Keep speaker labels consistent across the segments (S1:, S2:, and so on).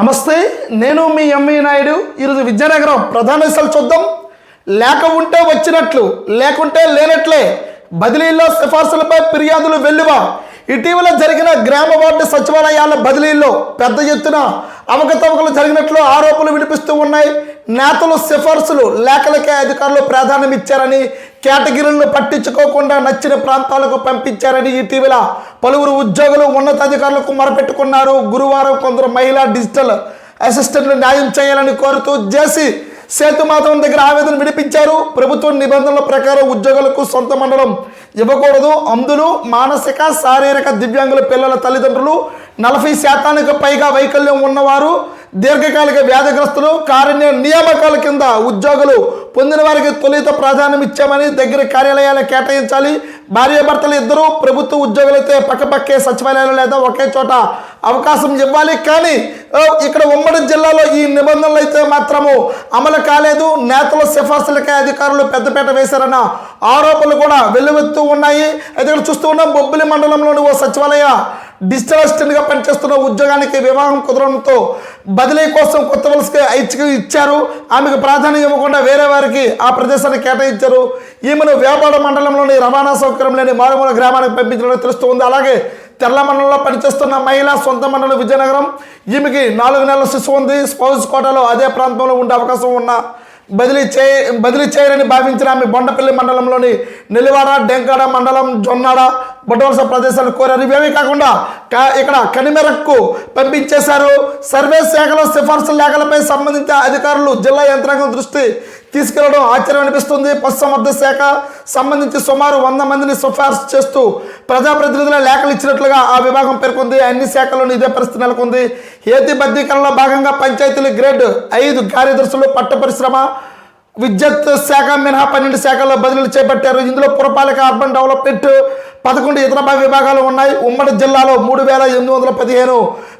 S1: నమస్తే నేను మీ ఎంవి నాయుడు. ఈరోజు విద్యానగరం ప్రధాన విషయాలు చూద్దాం. లేక ఉంటే వచ్చినట్లు లేకుంటే లేనట్లే. బదిలీల్లో సిఫార్సులపై ఫిర్యాదులు వెల్లువ. ఇటీవల జరిగిన గ్రామ వార్డు సచివాలయాల బదిలీల్లో పెద్ద ఎత్తున అవకతవకలు జరిగినట్లు ఆరోపణలు వినిపిస్తూ ఉన్నాయి. నేతలు సిఫార్సులు లేఖలకే అధికారులు ప్రాధాన్యం ఇచ్చారని కేటగిరీలను పట్టించుకోకుండా నచ్చిన ప్రాంతాలకు పంపించారని ఇటీవల పలువురు ఉద్యోగులు ఉన్నతాధికారులకు మొరపెట్టుకున్నారు. గురువారం కొందరు మహిళా డిజిటల్ అసిస్టెంట్లు న్యాయం చేయాలని కోరుతూ జేసీ సేతుమాధవం దగ్గర ఆవేదన విడిపించారు ప్రభుత్వం నిబంధనల ప్రకారం ఉద్యోగులకు సొంత మండలం ఇవ్వకూడదు. అందులో మానసిక శారీరక దివ్యాంగుల పిల్లల తల్లిదండ్రులు నలభై శాతానికి పైగా వైకల్యం ఉన్నవారు దీర్ఘకాలిక వ్యాధిగ్రస్తులు కారుణ్య నియామకాల కింద ఉద్యోగులు పొందిన వారికి తొలిత ప్రాధాన్యం ఇచ్చామని దగ్గర కార్యాలయాలు కేటాయించాలి. భార్యాభర్తలు ఇద్దరు ప్రభుత్వ ఉద్యోగులైతే పక్కపక్కే సచివాలయాలు లేదా ఒకే చోట అవకాశం ఇవ్వాలి. కానీ ఇక్కడ ఉమ్మడి జిల్లాలో ఈ నిబంధనలు అయితే మాత్రము అమలు కాలేదు. నేతల సిఫార్సులకే అధికారులు పెద్దపేట వేశారన్న ఆరోపణలు కూడా వెల్లువెత్తూ ఉన్నాయి. అయితే ఇక్కడ చూస్తూ ఉన్నాం బొబ్బిలి మండలంలోని ఓ సచివాలయ డిజిటల్ అసిస్టెంట్గా పనిచేస్తున్న ఉద్యోగానికి వివాహం కుదరడంతో బదిలీ కోసం కొత్త వలసకి ఐచ్ఛిక ఇచ్చారు. ఆమెకు ప్రాధాన్యం ఇవ్వకుండా వేరే వారికి ఆ ప్రదేశాన్ని కేటాయించారు. ఈమెను వ్యాపార మండలంలోని రవాణా సౌకర్యం లేని మారుమూల గ్రామానికి పంపించడం తెలుస్తుంది అలాగే తెల్ల మండలంలో పనిచేస్తున్న మహిళ సొంత మండలం విజయనగరం ఈమెకి నాలుగు నెలల శిశువు ఉంది. స్పౌజ్ కోటలో అదే ప్రాంతంలో ఉండే అవకాశం ఉన్న బదిలీ చే బదిలీ చేయరని భావించిన ఆమె బొండపల్లి మండలంలోని నెల్లివాడ డెంకాడ మండలం జొన్నాడ బొట్టవలస ప్రదేశాలు కోరారు. ఇవేమీ కాకుండా ఇక్కడ కనిమెరకు పంపించేశారు. సర్వే శాఖలో సిఫార్సు లేఖలపై సంబంధించిన అధికారులు జిల్లా యంత్రాంగం దృష్టి తీసుకెళ్ళడం ఆశ్చర్యం అనిపిస్తుంది. పశుసంవర్ధ శాఖ సంబంధించి సుమారు వంద మందిని సిఫార్సు చేస్తూ ప్రజాప్రతినిధుల లేఖలు ఇచ్చినట్లుగా ఆ విభాగం పేర్కొంది. అన్ని శాఖల్లోనూ ఇదే పరిస్థితి నెలకొంది. హేతిబద్ధీకరణలో భాగంగా పంచాయతీలు గ్రేడ్ ఐదు కార్యదర్శులు పట్ట పరిశ్రమ విద్యుత్ శాఖ మినహా పన్నెండు శాఖల్లో బదిలీలు చేపట్టారు. ఇందులో పురపాలక అర్బన్ డెవలప్మెంట్ పదకొండు ఇతర విభాగాలు ఉన్నాయి. ఉమ్మడి జిల్లాలో మూడు వేల ఎనిమిది వందల పదిహేను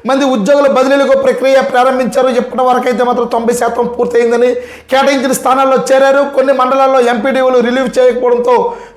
S1: మంది ఉద్యోగుల బదిలీలకు ప్రక్రియ ప్రారంభించారు. ఇప్పటి వరకు అయితే మాత్రం తొంభై శాతం పూర్తయిందని కేటాయించిన స్థానాల్లో చేరారు. కొన్ని మండలాల్లో ఎంపీడీఓలు రిలీవ్ చేయకపోవడంతో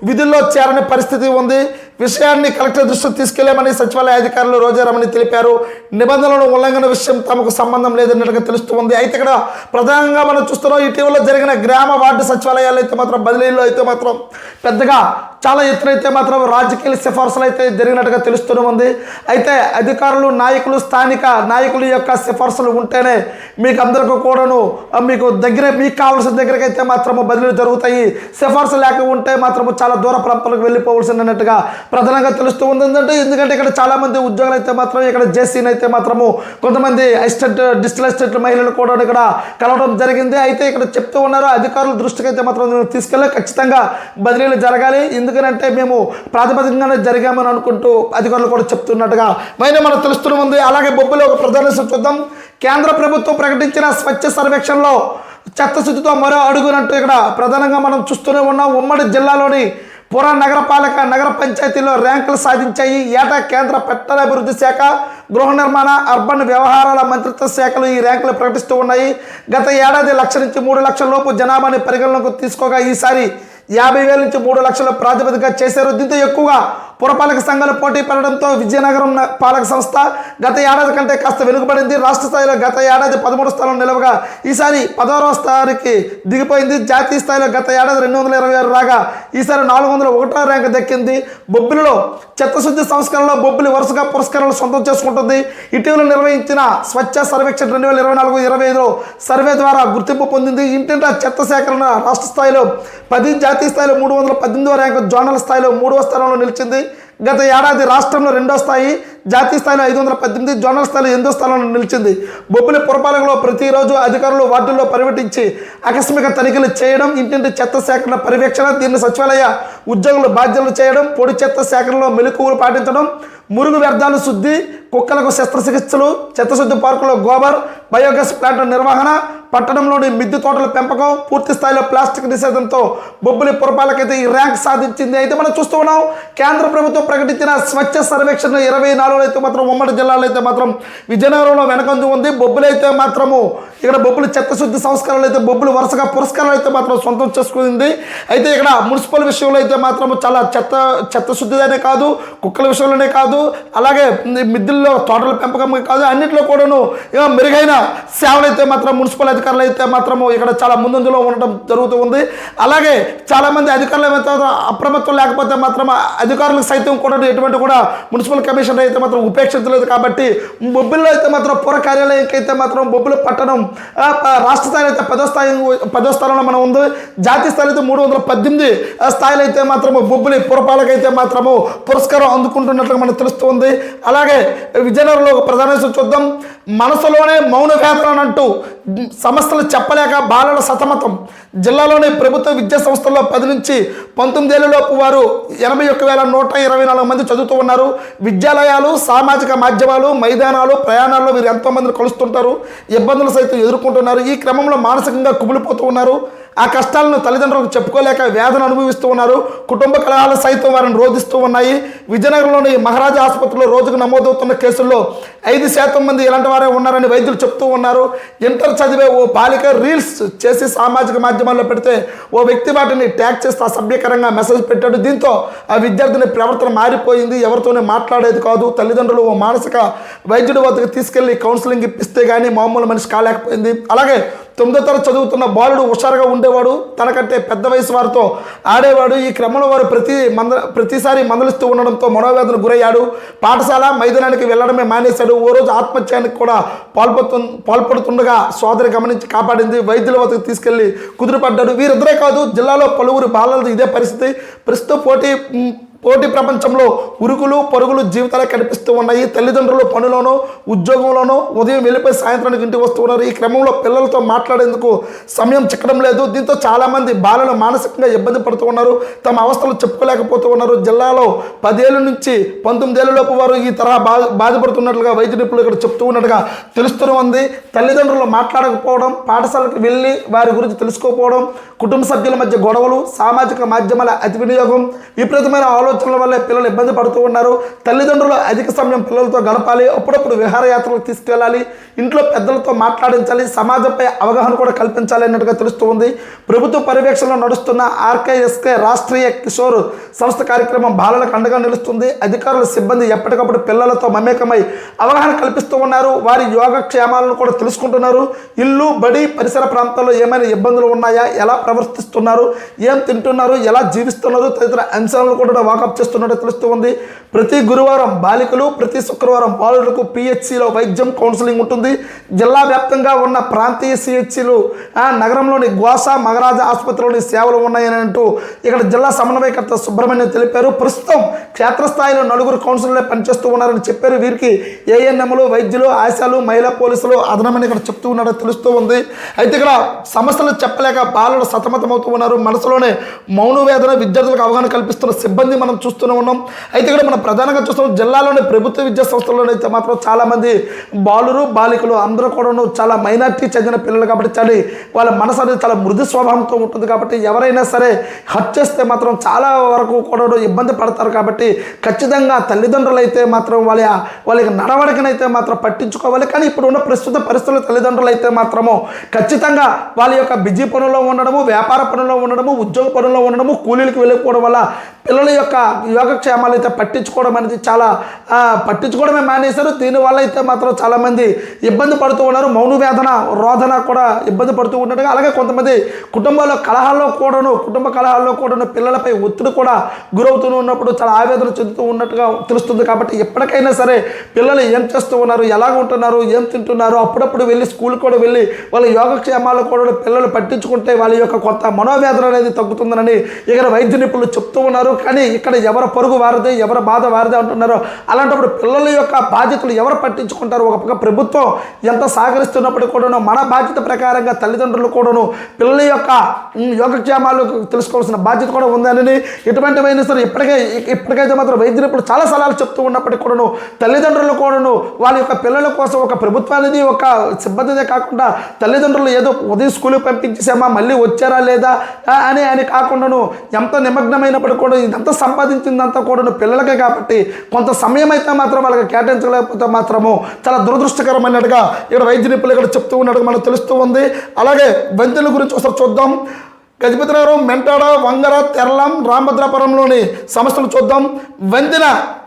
S1: విధుల్లో చేరని పరిస్థితి ఉంది. విషయాన్ని కలెక్టర్ దృష్టికి తీసుకెళ్ళామని సచివాలయ అధికారులు రోజారమని తెలిపారు. నిబంధనలను ఉల్లంఘన విషయం తమకు సంబంధం లేదన్నట్టుగా తెలుస్తుంది. అయితే ఇక్కడ ప్రధానంగా మనం చూస్తున్నాం ఇటీవల జరిగిన గ్రామ వార్డు సచివాలయాలు అయితే మాత్రం బదిలీలో అయితే మాత్రం పెద్దగా చాలా ఎత్తునైతే మాత్రం రాజకీయ సిఫార్సులు అయితే జరిగినట్టుగా తెలుస్తూనే ఉంది. అయితే అధికారులు నాయకులు స్థానిక నాయకుల యొక్క సిఫార్సులు ఉంటేనే మీకు అందరికీ కూడాను మీకు దగ్గర మీకు కావాల్సిన దగ్గరికి అయితే మాత్రం బదిలీలు జరుగుతాయి. సిఫార్సు లేక ఉంటే మాత్రము చాలా దూర ప్రాంతాలకు వెళ్ళిపోవాల్సిందన్నట్టుగా ప్రధానంగా తెలుస్తూ ఉంది. ఎందుకంటే ఎందుకంటే ఇక్కడ చాలామంది ఉద్యోగాలు ఉద్యోగులు అయితే మాత్రం ఇక్కడ జేసీని అయితే మాత్రము కొంతమంది అసిస్టెంట్ డిజిటల్ అసిస్టెంట్ మహిళలు కూడా ఇక్కడ కలవడం జరిగింది. అయితే ఇక్కడ చెప్తూ ఉన్నారు అధికారుల దృష్టికి అయితే మాత్రం తీసుకెళ్ళి ఖచ్చితంగా బదిలీలు జరగాలి. ఎందుకనంటే మేము ప్రాతిపదికంగానే జరిగామని అనుకుంటూ అధికారులు కూడా చెప్తున్నట్టుగా మరి మనం తెలుస్తూనే ఉంది. అలాగే బొబ్బులో ఒక ప్రధాన చూద్దాం. కేంద్ర ప్రభుత్వం ప్రకటించిన స్వచ్ఛ సర్వేక్షణలో చెత్త శుద్ధితో మరో అడుగునంటూ ఇక్కడ ప్రధానంగా మనం చూస్తూనే ఉన్నాం. ఉమ్మడి జిల్లాలోని పుర నగరపాలక నగర పంచాయతీలో ర్యాంకులు సాధించాయి. ఏటా కేంద్ర పట్టణాభివృద్ధి శాఖ గృహ నిర్మాణ అర్బన్ వ్యవహారాల మంత్రిత్వ శాఖలు ఈ ర్యాంకులు ప్రకటిస్తూ ఉన్నాయి. గత ఏడాది లక్ష నుంచి మూడు లక్షల లోపు జనాభాని పరిగణలోకి తీసుకోగా ఈసారి యాభై వేల నుంచి మూడు లక్షల ప్రాతిపదిక చేశారు. దీంతో ఎక్కువగా పురపాలక సంఘాలు పోటీ పడడంతో విజయనగరం పాలక సంస్థ గత ఏడాది కంటే కాస్త వెనుకబడింది. రాష్ట్ర స్థాయిలో గత ఏడాది పదమూడు స్థానం నిలవగా ఈసారి పదహారవ స్థానానికి దిగిపోయింది. జాతీయ స్థాయిలో గత ఏడాది రెండు వందల ఇరవై ఆరు రాగా ఈసారి నాలుగు వందల ఒకటో ర్యాంకు దక్కింది. బొబ్బిలిలో చిత్తశుద్ధి సంస్కరణలో బొబ్బిలి వరుసగా పురస్కారాలు సొంతం చేసుకుంటుంది. ఇటీవల నిర్వహించిన స్వచ్ఛ సర్వేక్షణ రెండు వేల ఇరవై నాలుగు ఇరవై ఐదులో సర్వే ద్వారా గుర్తింపు పొందింది. ఇంటింటా చెత్త సేకరణ రాష్ట్ర స్థాయిలో పది జాతీయ స్థాయిలో మూడు వందల పద్దెనిమిదవ ర్యాంకు జోనల్ స్థాయిలో మూడవ స్థానంలో నిలిచింది. గత ఏడాది రాష్ట్రంలో రెండో స్థాయి జాతీయ స్థాయిలో ఐదు వందల పద్దెనిమిది జోనల్ స్థాయిలో ఎనిమిదో స్థానంలో నిలిచింది. బొబ్బిలి పురపాలకలో ప్రతిరోజు అధికారులు వార్డుల్లో పర్యటించి ఆకస్మిక తనిఖీలు చేయడం ఇంటింటి చెత్త సేకరణ పర్యవేక్షణ దీన్ని సచివాలయ ఉద్యోగులు బాధ్యతలు చేయడం పొడి చెత్త సేకరణలో మెలకువలు పాటించడం మురుగు వ్యర్థాలు శుద్ధి కుక్కలకు శస్త్రచికిత్సలు చెత్తశుద్ధి పార్కులో గోబర్ బయోగ్యాస్ ప్లాంట్ నిర్వహణ పట్టణంలోని మిద్దె తోటల పెంపకం పూర్తి స్థాయిలో ప్లాస్టిక్ నిషేధంతో బొబ్బుల పురపాలకైతే ఈ ర్యాంక్ సాధించింది. అయితే మనం చూస్తూ ఉన్నాం కేంద్ర ప్రభుత్వం ప్రకటించిన స్వచ్ఛ సర్వేక్షణ ఇరవై నాలుగులో అయితే మాత్రం ఉమ్మడి జిల్లాలో అయితే మాత్రం విజయనగరంలో వెనకంజు ఉంది. బొబ్బులు అయితే మాత్రము ఇక్కడ బొబ్బులు చెత్తశుద్ధి సంస్కరణలు అయితే బొబ్బులు వరుసగా పురస్కారాలు అయితే మాత్రం సొంతం చేసుకుంది. అయితే ఇక్కడ మున్సిపల్ విషయంలో అయితే మాత్రం చాలా చెత్త చెత్త శుద్ధిదనే కాదు కుక్కల విషయంలోనే కాదు అలాగే మిద్దుల్లో తోటల పెంపకం కాదు అన్నింటిలో కూడాను మెరుగైన సేవలు అయితే మాత్రం మున్సిపల్ అధికారులు అయితే మాత్రము ఇక్కడ చాలా ముందంజలో ఉండటం జరుగుతూ ఉంది. అలాగే చాలామంది అధికారులు ఏమైతే అప్రమత్తం లేకపోతే మాత్రం అధికారులకు సైతం కూడా ఎటువంటి కూడా మున్సిపల్ కమిషన్ అయితే మాత్రం ఉపేక్షించలేదు కాబట్టి బొబ్బిల్లో అయితే మాత్రం పుర కార్యాలయంకి అయితే మాత్రం బొబ్బిలి పట్టణం రాష్ట్ర స్థాయిలో అయితే పదో స్థాయి పదో స్థానంలో మనం ఉంది. జాతీయ స్థాయిలో అయితే మూడు వందల పద్దెనిమిది స్థాయిలో అయితే మాత్రము బొబ్బిలి పురపాలక అయితే మాత్రము పురస్కారం అందుకుంటున్నట్లు మనకు తెలుస్తుంది అలాగే విజయనగరంలో ఒక ప్రధాన చూద్దాం. మనసులోనే మౌన వేతనం అంటూ సమస్యలు చెప్పలేక బాలల సతమతం. జిల్లాలోని ప్రభుత్వ విద్యా సంస్థల్లో పది నుంచి పంతొమ్మిదేళ్ళలోపు వారు ఎనభై ఒక్క వేల నూట ఇరవై నాలుగు మంది చదువుతూ ఉన్నారు. విద్యాలయాలు సామాజిక మాధ్యమాలు మైదానాలు ప్రయాణాల్లో వీరు ఎంతోమందిని కలుస్తుంటారు. ఇబ్బందులు సైతం ఎదుర్కొంటున్నారు. ఈ క్రమంలో మానసికంగా కుమిలిపోతూ ఉన్నారు. ఆ కష్టాలను తల్లిదండ్రులకు చెప్పుకోలేక వేదన అనుభవిస్తూ ఉన్నారు. కుటుంబ కలహాలు సైతం వారిని రోధిస్తూ ఉన్నాయి. విజయనగరంలోని మహారాజా ఆసుపత్రిలో రోజుకు నమోదవుతున్న కేసుల్లో ఐదు శాతం మంది ఇలాంటి వారే ఉన్నారని వైద్యులు చెప్తూ ఉన్నారు. ఇంటర్ చదివే ఓ బాలిక రీల్స్ చేసి సామాజిక మాధ్యమాల్లో పెడితే ఓ వ్యక్తి వాటిని ట్యాగ్ చేస్తే అసభ్యకరంగా మెసేజ్ పెట్టాడు. దీంతో ఆ విద్యార్థిని ప్రవర్తన మారిపోయింది. ఎవరితోనే మాట్లాడేది కాదు. తల్లిదండ్రులు ఓ మానసిక వైద్యుడి వద్దకు తీసుకెళ్ళి కౌన్సిలింగ్ ఇప్పిస్తే కానీ మామూలు మనిషి కాలేకపోయింది. అలాగే తొమ్మిదో తరగతి చదువుతున్న బాలుడు హుషారుగా ఉండేవాడు. తనకంటే పెద్ద వయసు వారితో ఆడేవాడు. ఈ క్రమంలో వారు ప్రతి మంద ప్రతిసారి మందలిస్తూ ఉండడంతో మనోవేదన గురయ్యాడు. పాఠశాల మైదానానికి వెళ్ళడమే మానేశాడు. ఓ రోజు ఆత్మహత్యానికి కూడా పాల్పడుతు పాల్పడుతుండగా సోదరి గమనించి కాపాడింది. వైద్యుల వద్దకు తీసుకెళ్ళి కుదిరిపడ్డాడు. వీరిద్దరే కాదు జిల్లాలో పలువురు బాలలది ఇదే పరిస్థితి. ప్రస్తుతం పోటీ పోటీ ప్రపంచంలో ఉరుకులు పరుగులు జీవితాలు కనిపిస్తూ ఉన్నాయి. తల్లిదండ్రులు పనులోనో ఉద్యోగంలోనో ఉదయం వెళ్ళిపోయి సాయంత్రానికి ఇంటికి వస్తూ ఉన్నారు ఈ క్రమంలో పిల్లలతో మాట్లాడేందుకు సమయం చిక్కడం లేదు. దీంతో చాలామంది బాలలు మానసికంగా ఇబ్బంది పడుతూ ఉన్నారు. తమ అవస్థలు చెప్పుకోలేకపోతూ ఉన్నారు. జిల్లాలో పదేళ్ళ నుంచి పంతొమ్మిదేళ్ళలోపు వారు ఈ తరహా బా బాధపడుతున్నట్లుగా వైద్య నిపుణులు ఇక్కడ చెప్తూ ఉన్నట్టుగా తెలుస్తూ ఉంది. తల్లిదండ్రులు మాట్లాడకపోవడం పాఠశాలకు వెళ్ళి వారి గురించి తెలుసుకోకపోవడం కుటుంబ సభ్యుల మధ్య గొడవలు సామాజిక మాధ్యమాల అతి వినియోగం విపరీతమైన ఆలోచన ఆలోచనల వల్ల పిల్లలు ఇబ్బంది పడుతూ ఉన్నారు. తల్లిదండ్రులు అధిక సమయం పిల్లలతో గడపాలి. అప్పుడప్పుడు విహారయాత్రలకు తీసుకెళ్ళాలి. ఇంట్లో పెద్దలతో మాట్లాడించాలి. సమాజంపై అవగాహన కూడా కల్పించాలి అన్నట్టుగా తెలుస్తూ ఉంది. ప్రభుత్వ పర్యవేక్షణలో నడుస్తున్న ఆర్కేఎస్కే రాష్ట్రీయ కిషోర్ సంస్థ కార్యక్రమం బాలలకు అండగా నిలుస్తుంది. అధికారుల సిబ్బంది ఎప్పటికప్పుడు పిల్లలతో మమేకమై అవగాహన కల్పిస్తూ ఉన్నారు. వారి యోగక్షేమాలను కూడా తెలుసుకుంటున్నారు. ఇల్లు బడి పరిసర ప్రాంతాల్లో ఏమైనా ఇబ్బందులు ఉన్నాయా? ఎలా ప్రవర్తిస్తున్నారు? ఏం తింటున్నారు? ఎలా జీవిస్తున్నారు? తదితర అంశాలను కూడా వాకప్ చేస్తున్నట్టు తెలుస్తూ ఉంది. ప్రతి గురువారం బాలికలు ప్రతి శుక్రవారం బాలులకు పిహెచ్సిలో వైద్యం కౌన్సిలింగ్ ఉంటుంది. జిల్లా వ్యాప్తంగా ఉన్న ప్రాంతీయ సిహెచ్సిలు నగరంలోని గోసా మగరాజ ఆసుపత్రిలోని సేవలు ఉన్నాయని అంటూ ఇక్కడ జిల్లా సమన్వయకర్త సుబ్రహ్మణ్యం తెలిపారు. ప్రస్తుతం క్షేత్రస్థాయిలో నలుగురు కౌన్సిలర్లే పనిచేస్తూ ఉన్నారని చెప్పారు. వీరికి ఏఎన్ఎంలు వైద్యులు ఆశాలు మహిళా పోలీసులు అదనమని ఇక్కడ చెప్తూ ఉన్నారని తెలుస్తూ ఉంది. అయితే ఇక్కడ సమస్యలు చెప్పలేక బాలుడు సతమతమవుతూ ఉన్నారు. మనసులోనే మౌన వేదన విద్యార్థులకు అవగాహన కల్పిస్తున్న సిబ్బంది మనం చూస్తూనే ఉన్నాం. అయితే ఇక్కడ మనం ప్రధానంగా చూస్తున్నాం జిల్లాలోని ప్రభుత్వ విద్యా సంస్థల్లోనైతే మాత్రం చాలామంది బాలురు బాలికలు అందరూ కూడాను చాలా మైనార్టీ చెందిన పిల్లలు కాబట్టి చాలా వాళ్ళ మనసు అనేది చాలా మృదు స్వభావంతో ఉంటుంది కాబట్టి ఎవరైనా సరే హత్య చేస్తే మాత్రం చాలా వరకు కూడా ఇబ్బంది పడతారు కాబట్టి ఖచ్చితంగా తల్లిదండ్రులు అయితే మాత్రం వాళ్ళ వాళ్ళకి నడవడికనైతే మాత్రం పట్టించుకోవాలి. కానీ ఇప్పుడు ఉన్న ప్రస్తుత పరిస్థితుల తల్లిదండ్రులు అయితే మాత్రము ఖచ్చితంగా వాళ్ళ యొక్క బిజీ పనుల్లో ఉండడము వ్యాపార పనుల్లో ఉండడము ఉద్యోగ పనుల్లో ఉండడము కూలీలకు వెళ్ళిపోవడం వల్ల పిల్లల యొక్క యోగక్షేమాలు అయితే పట్టించుకోవడం అనేది చాలా పట్టించుకోవడమే మానేశారు. దీనివల్ల అయితే మాత్రం చాలామంది ఇబ్బంది పడుతూ ఉన్నారు. మౌనవేదన రోదన కూడా ఇబ్బంది పడుతూ ఉన్నట్టుగా అలాగే కొంతమంది కుటుంబంలో కలహాల్లో కూడాను కుటుంబ కలహాల్లో కూడాను పిల్లలపై ఒత్తిడి కూడా గురవుతూ ఉన్నప్పుడు చాలా ఆవేదన చెందుతూ ఉన్నట్టుగా తెలుస్తుంది. కాబట్టి ఎప్పటికైనా సరే పిల్లలు ఏం చేస్తూ ఉన్నారు ఎలాగ ఉంటున్నారు ఏం తింటున్నారు అప్పుడప్పుడు వెళ్ళి స్కూల్ కూడా వెళ్ళి వాళ్ళ యోగక్షేమాలు కూడా పిల్లలు పట్టించుకుంటే వాళ్ళ యొక్క కొత్త మనోవేదన అనేది తగ్గుతుందని ఇక్కడ వైద్య నిపుణులు చెప్తూ ఉన్నారు. కానీ ఇక్కడ ఎవరు పరుగు వారిదే ఎవరు బాధ వారిదే అంటున్నారో అలాంటప్పుడు పిల్లల యొక్క బాధ్యతలు ఎవరు పట్టించుకుంటారు? ఒక పక్క ప్రభుత్వం ఎంత సహకరిస్తున్నప్పుడు కూడాను మన బాధ్యత ప్రకారంగా తల్లిదండ్రులు కూడాను పిల్లల యొక్క యోగక్షేమాలు తెలుసుకోవాల్సిన బాధ్యత కూడా ఉందని ఎటువంటివైనా సరే ఇప్పటికే ఇప్పటికైతే మాత్రం వైద్యులు ఇప్పుడు చాలా సలహాలు చెప్తూ ఉన్నప్పటికీ కూడాను తల్లిదండ్రులు కూడాను వాళ్ళ యొక్క పిల్లల కోసం ఒక ప్రభుత్వానికి ఒక సిబ్బందిదే కాకుండా తల్లిదండ్రులు ఏదో ఉదయం స్కూల్కి పంపించేసామా మళ్ళీ వచ్చారా లేదా అని అని కాకుండాను ఎంత నిమగ్నమైనప్పుడు కూడా ఇదంతా సంపాదించిందంతా కూడా పిల్లలకే కాబట్టి కొంత సమయం అయితే మాత్రం వాళ్ళకి కేటాయించలేకపోతే మాత్రము చాలా దురదృష్టకరమైనట్టుగా ఇక్కడ వైద్య నిపుణులు ఇక్కడ చెప్తూ ఉన్నట్టుగా మనకు తెలుస్తూ ఉంది. అలాగే వైద్యుల గురించి ఒకసారి చూద్దాం. గజపతి నగరం మెంటాడ వంగర తెరలం రామభద్రాపురంలోని సమస్యలు చూద్దాం. వందిన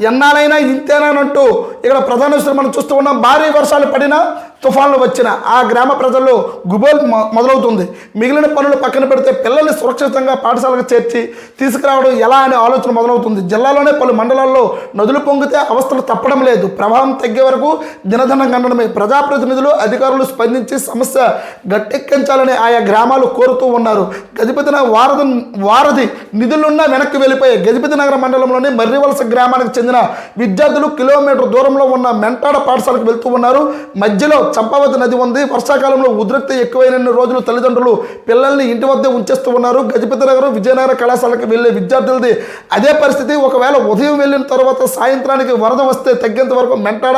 S1: ఎన్నాలైనా ఇంతేనంటూ ఇక్కడ ప్రధాన మనం చూస్తూ ఉన్నాం. భారీ వర్షాలు పడినా తుఫాన్లు వచ్చిన ఆ గ్రామ ప్రజల్లో గుబోల్ మొ- మొదలవుతుంది. మిగిలిన పనులు పక్కన పెడితే పిల్లల్ని సురక్షితంగా పాఠశాలకు చేర్చి తీసుకురావడం ఎలా అనే ఆలోచన మొదలవుతుంది. జిల్లాలోనే పలు మండలాల్లో నదులు పొంగితే అవస్థలు తప్పడం లేదు. ప్రవాహం తగ్గే వరకు దినదనం గండడమే. ప్రజాప్రతినిధులు అధికారులు స్పందించి సమస్య గట్టెక్కించాలని ఆయా గ్రామాలు కోరుతూ ఉన్నారు. గజపతి వారధి వారధి నిధులున్నా వెనక్కి వెళ్ళిపోయాయి గజపతి నగర మండలంలోని మర్రివలస గ్రామానికి చెందిన విద్యార్థులు కిలోమీటర్ దూరంలో ఉన్న మెంటాడ పాఠశాలకు వెళ్తూ ఉన్నారు. మధ్యలో చంపావతి నది ఉంది. వర్షాకాలంలో ఉద్రిక్త ఎక్కువైన రోజులు తల్లిదండ్రులు పిల్లల్ని ఇంటి వద్దే ఉంచేస్తూ ఉన్నారు. గజపతి నగరం విజయనగర కళాశాలకు వెళ్ళే విద్యార్థులది అదే పరిస్థితి. ఒకవేళ ఉదయం వెళ్ళిన తర్వాత సాయంత్రానికి వరద వస్తే తగ్గేంత వరకు మెంటాడ?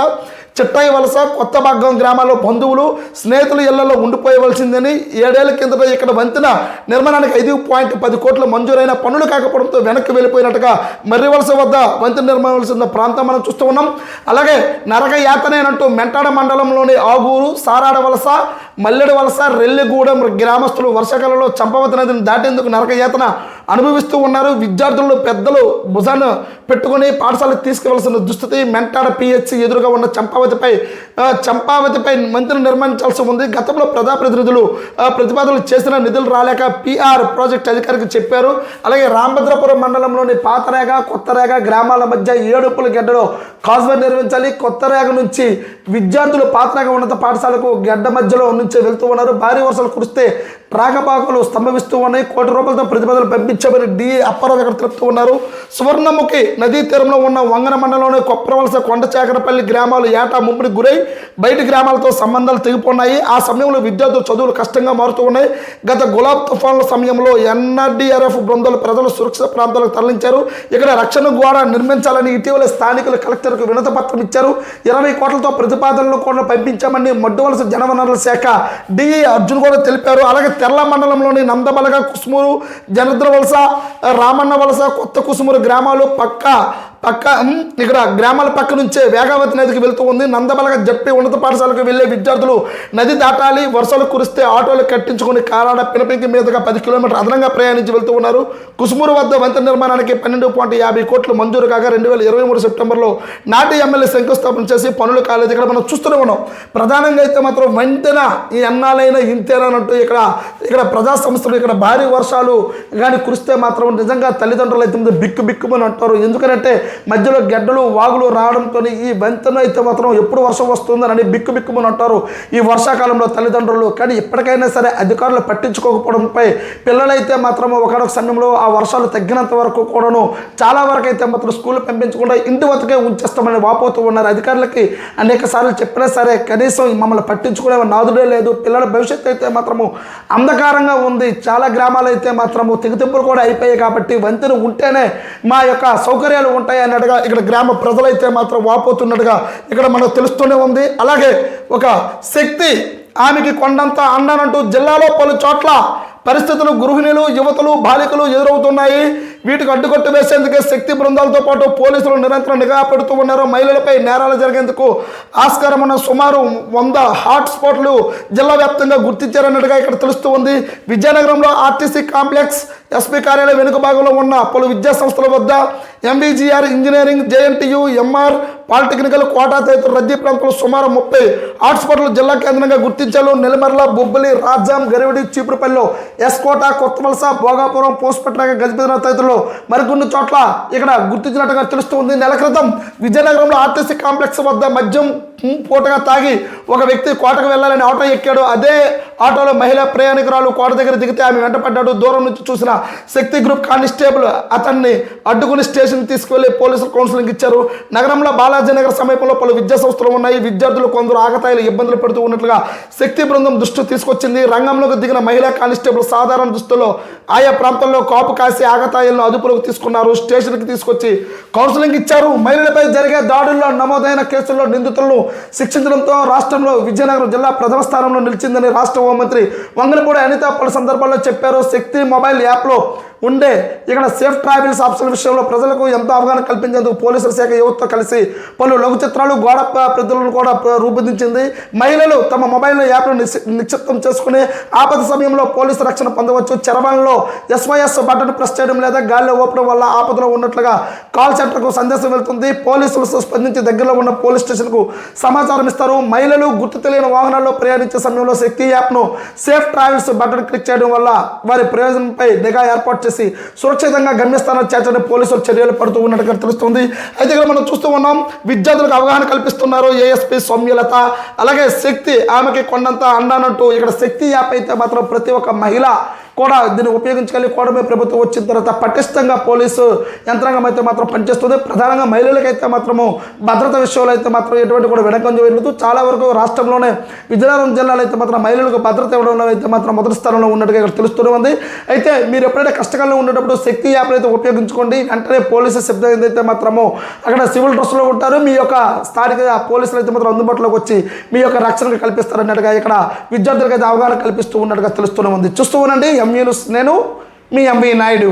S1: చిట్టాయి వలస కొత్త భాగం గ్రామాల్లో బంధువులు స్నేహితులు ఇళ్ళలో ఉండిపోయవలసిందని ఏడేళ్ళ కిందట ఇక్కడ వంతెన నిర్మాణానికి ఐదు పాయింట్ పది కోట్ల మంజూరైన పనులు కాకపోవడంతో వెనక్కి వెళ్ళిపోయినట్టుగా మర్రి వలస వద్ద వంతెన నిర్మాణవలసిన ప్రాంతం మనం చూస్తూ ఉన్నాం. అలాగే నరక యాతనేనంటూ మెంటాడ మండలంలోని ఆగూరు సారాడ వలస మల్లెడు వలస రెల్లిగూడెం గ్రామస్తులు వర్షాకాలంలో చంపవతి నదిని దాటేందుకు నరకయాతన అనుభవిస్తూ ఉన్నారు. విద్యార్థులు పెద్దలు భుజాన్ని పెట్టుకుని పాఠశాలకు తీసుకువలసిన దుస్థితి మెంటాడ పిహెచ్సి ఎదురుగా ఉన్న చంపావతిపై చంపావతిపై మంత్రి నిర్మించాల్సి ఉంది. గతంలో ప్రజాప్రతినిధులు ప్రతిపాదనలు చేసిన నిధులు రాలేక పిఆర్ ప్రాజెక్ట్ అధికారికి చెప్పారు. అలాగే రామభద్రపురం మండలంలోని పాతరేగ కొత్తరేగ గ్రామాల మధ్య ఏడుపుల గడ్డలో కాజ్వే నిర్మించాలి. కొత్తరేగ నుంచి విద్యార్థులు పాతరేగ ఉన్నత పాఠశాలకు గడ్డ మధ్యలో నుంచి వెళ్తూ ఉన్నారు. భారీ వర్షాలు కురిస్తే రాగపాకలు స్తంభవిస్తూ ఉన్నాయి. కోటి రూపాయలతో ప్రతిపాదనలు పంపించమని డి. అప్పారావు ఇక్కడ తెలుపుతూ ఉన్నారు. సువర్ణముఖి నదీ తీరంలో ఉన్న వంగన మండలంలోని కొప్పరవలస కొండచాకరపల్లి గ్రామాలు ఏటా ముమ్మిడి గురై బయటి గ్రామాలతో సంబంధాలు తెగిపోన్నాయి. ఆ సమయంలో విద్యార్థులు చదువులు కష్టంగా మారుతూ ఉన్నాయి. గత గులాబ్ తుఫాన్ల సమయంలో ఎన్ఆర్డీఆర్ఎఫ్ బృందాలు ప్రజలు సురక్షిత ప్రాంతాలకు తరలించారు. ఇక్కడ రక్షణ గోడ నిర్మించాలని ఇటీవల స్థానికులు కలెక్టర్కు వినత పత్రం ఇచ్చారు. ఇరవై కోట్లతో ప్రతిపాదనలు కూడా పంపించామని మడ్డువలస జనవనరుల శాఖ డిఈ అర్జున్ కూడా తెలిపారు. అలాగే తెల్ల మండలంలోని నందబలగ కుసుమూరు జనద్ర వలస రామన్న వలస కొత్త కుసుమూరు గ్రామాలు పక్క పక్క ఇక్కడ గ్రామాల పక్క నుంచే వేగావతి నదికి వెళ్తూ ఉంది. నందబలగ జప్పి ఉన్నత పాఠశాలకు వెళ్ళే విద్యార్థులు నది దాటాలి వర్షాలు కురిస్తే ఆటోలు కట్టించుకుని కారాడ పినపింకి మీదుగా పది కిలోమీటర్ అదనంగా ప్రయాణించి వెళ్తూ ఉన్నారు. కుసుమూరు వద్ద వంతెన నిర్మాణానికి పన్నెండు పాయింట్ యాభై కోట్లు మంజూరు కాగా రెండు వేల ఇరవై మూడు సెప్టెంబర్లో నాటి ఎమ్మెల్యే శంకుస్థాపన చేసి పనులు కాలేదు. ఇక్కడ మనం చూస్తూనే ఉన్నాం. ప్రధానంగా అయితే మాత్రం వంతెన ఈ ఎన్నాలైనా ఇంతేనంటూ ఇక్కడ ఇక్కడ ప్రజా సంస్థలు ఇక్కడ భారీ వర్షాలు కానీ కురిస్తే మాత్రం నిజంగా తల్లిదండ్రులు అయితే బిక్కు బిక్కుమని అంటారు. ఎందుకంటే మధ్యలో గడ్డలు వాగులు రావడంతో ఈ వంతెన అయితే మాత్రం ఎప్పుడు వర్షం వస్తుందని బిక్కు బిక్కుమని అంటారు. ఈ వర్షాకాలంలో తల్లిదండ్రులు కానీ ఎప్పటికైనా సరే అధికారులు పట్టించుకోకపోవడంపై పిల్లలైతే మాత్రం ఒకనొక సమయంలో ఆ వర్షాలు తగ్గినంత వరకు కూడాను చాలా వరకు అయితే మాత్రం స్కూల్ పంపించకుండా ఇంటి వద్దకే ఉంచేస్తామని వాపోతూ ఉన్నారు. అధికారులకి అనేక సార్లు చెప్పినా సరే కనీసం మమ్మల్ని పట్టించుకునే నాదుడే లేదు. పిల్లల భవిష్యత్తు అయితే మాత్రము అంధకారంగా ఉంది. చాలా గ్రామాలు అయితే మాత్రము తెగుతింపులు కూడా అయిపోయాయి కాబట్టి వంతెన ఉంటేనే మా యొక్క సౌకర్యాలు ఉంటాయి అన్నట్టుగా ఇక్కడ గ్రామ ప్రజలైతే మాత్రం వాపోతున్నట్టుగా ఇక్కడ మనకు తెలుస్తూనే ఉంది. అలాగే ఒక శక్తి ఆమెకి కొండంత అండనంటూ జిల్లాలో పలు చోట్ల పరిస్థితులు గృహిణులు యువతలు బాలికలు ఎదురవుతున్నాయి. వీటికి అడ్డుకట్టు వేసేందుకే శక్తి బృందాలతో పాటు పోలీసులు నిరంతరం నిఘా పెడుతూ ఉన్నారు. మహిళలపై నేరాలు జరిగేందుకు ఆస్కారం ఉన్న సుమారు వంద హాట్ స్పాట్లు జిల్లా వ్యాప్తంగా గుర్తించారన్నట్టుగా ఇక్కడ తెలుస్తూ ఉంది. విజయనగరంలో ఆర్టీసీ కాంప్లెక్స్ ఎస్పీ కార్యాలయం వెనుక భాగంలో ఉన్న పలు విద్యా సంస్థల వద్ద MBGR engineering JNTU MR polytechnical quota తదితర రద్దీ ప్రాంతంలో సుమారు ముప్పై హాట్స్పాట్లు జిల్లా కేంద్రంగా గుర్తించారు. నెలమర్ల బొబ్బలి రాజాం గరివిడి చీపురుపల్లిలో ఎస్కోట కొత్తవలస భోగాపురం పోస్పట్నగర్ గజపతినగర్ తదితరులో మరికొన్ని చోట్ల ఇక్కడ గుర్తించినట్టుగా తెలుస్తుంది నెల క్రితం విజయనగరంలో ఆర్టీసీ కాంప్లెక్స్ వద్ద మద్యం పూటగా తాగి ఒక వ్యక్తి కోటకు వెళ్ళాలని ఆటో ఎక్కాడు. అదే ఆటోలో మహిళా ప్రయాణికురాలు కోట దగ్గర దిగితే ఆమె వెంటపడ్డాడు. దూరం నుంచి చూసిన శక్తి గ్రూప్ కానిస్టేబుల్ అతన్ని అడ్డుకుని స్టేషన్ తీసుకువెళ్ళి పోలీసులు కౌన్సిలింగ్ ఇచ్చారు. నగరంలో బాలాజీ నగర్ సమీపంలో పలు విద్యా సంస్థలు ఉన్నాయి. విద్యార్థులు కొందరు ఆగతాయిలు ఇబ్బందులు పెడుతూ ఉన్నట్లుగా శక్తి బృందం దృష్టి తీసుకొచ్చింది. రంగంలోకి దిగిన మహిళా కానిస్టేబుల్ సాధారణ దుస్తుల్లో ఆయా ప్రాంతంలో కాపు కాసి ఆగతాయిలను అదుపులోకి తీసుకున్నారు. స్టేషన్కి తీసుకొచ్చి కౌన్సిలింగ్ ఇచ్చారు. మహిళలపై జరిగే దాడుల్లో నమోదైన కేసుల్లో నిందితులను శిక్షించడంతో రాష్ట్రంలో విజయనగరం జిల్లా ప్రథమ స్థానంలో నిలిచిందని రాష్ట్ర హోంమంత్రి వంగలపూడి అనిత పలు సందర్భాల్లో చెప్పారు. శక్తి మొబైల్ యాప్లో ఉండే ఇక్కడ సేఫ్ ట్రావెల్స్ ఆప్షన్ విషయంలో ప్రజలకు ఎంతో అవగాహన కల్పించేందుకు పోలీసుల శాఖ యువతతో కలిసి పలు లఘు చిత్రాలు గోడ ప్రతులను కూడా రూపొందించింది. మహిళలు తమ మొబైల్ యాప్ను నిక్షిప్తం చేసుకుని ఆపద సమయంలో పోలీసు రక్షణ పొందవచ్చు. చరవాణిలో ఎస్వైఎస్ బటన్ ప్రెస్ చేయడం లేదా గాలిలో ఊపడం వల్ల ఆపదలో ఉన్నట్లుగా కాల్ సెంటర్కు సందేశం వెళ్తుంది. పోలీసులు స్పందించి దగ్గరలో ఉన్న పోలీస్ స్టేషన్కు సమాచారం ఇస్తారు. మహిళలు గుర్తు తెలియని వాహనాల్లో ప్రయాణించే సమయంలో శక్తి యాప్ను సేఫ్ ట్రావెల్స్ బటన్ క్లిక్ చేయడం వల్ల వారి ప్రయోజనంపై నిఘా ఏర్పాటు చేసి సురక్షితంగా గమ్యస్థానాలు చేర్చడానికి పోలీసులు చర్యలు పడుతూ ఉన్నట్టుగా తెలుస్తుంది. అయితే ఇక్కడ మనం చూస్తూ ఉన్నాం విద్యార్థులకు అవగాహన కల్పిస్తున్నారు ఏఎస్పీ సౌమ్యలత. అలాగే శక్తి ఆమెకి కొండంత అండానంటూ ఇక్కడ శక్తి యాప్ అయితే మాత్రం ప్రతి ఒక్క మహిళ కూడా దీన్ని ఉపయోగించగలిగి కూడమే ప్రభుత్వం వచ్చిన తర్వాత పటిష్టంగా పోలీసు యంత్రాంగం అయితే మాత్రం పనిచేస్తుంది. ప్రధానంగా మహిళలకైతే మాత్రము భద్రత విషయంలో అయితే మాత్రం ఎటువంటి కూడా వెనకం చేయలేదు చాలా వరకు రాష్ట్రంలోనే విజయనగరం జిల్లాలో అయితే మాత్రం మహిళలకు భద్రత ఇవ్వడంలో అయితే మాత్రం మొదటి స్థానంలో ఉన్నట్టుగా ఇక్కడ తెలుస్తూనే ఉంది. అయితే మీరు ఎప్పుడైతే కష్టకాలంలో ఉండేటప్పుడు శక్తి యాప్లు అయితే ఉపయోగించుకోండి. వెంటనే పోలీసు సిబ్బంది అయితే మాత్రము అక్కడ సివిల్ డ్రెస్లో ఉంటారు. మీ యొక్క స్థానిక పోలీసులు అయితే మాత్రం అందుబాటులోకి వచ్చి మీ యొక్క రక్షణ కల్పిస్తారన్నట్టుగా ఇక్కడ విద్యార్థులకు అయితే అవగాహన కల్పిస్తూ ఉన్నట్టుగా తెలుస్తూనే ఉంది. చూస్తూ ఉండండి. కమ్యూనిస్ట్ నేను మీ ఎంవి నాయుడు.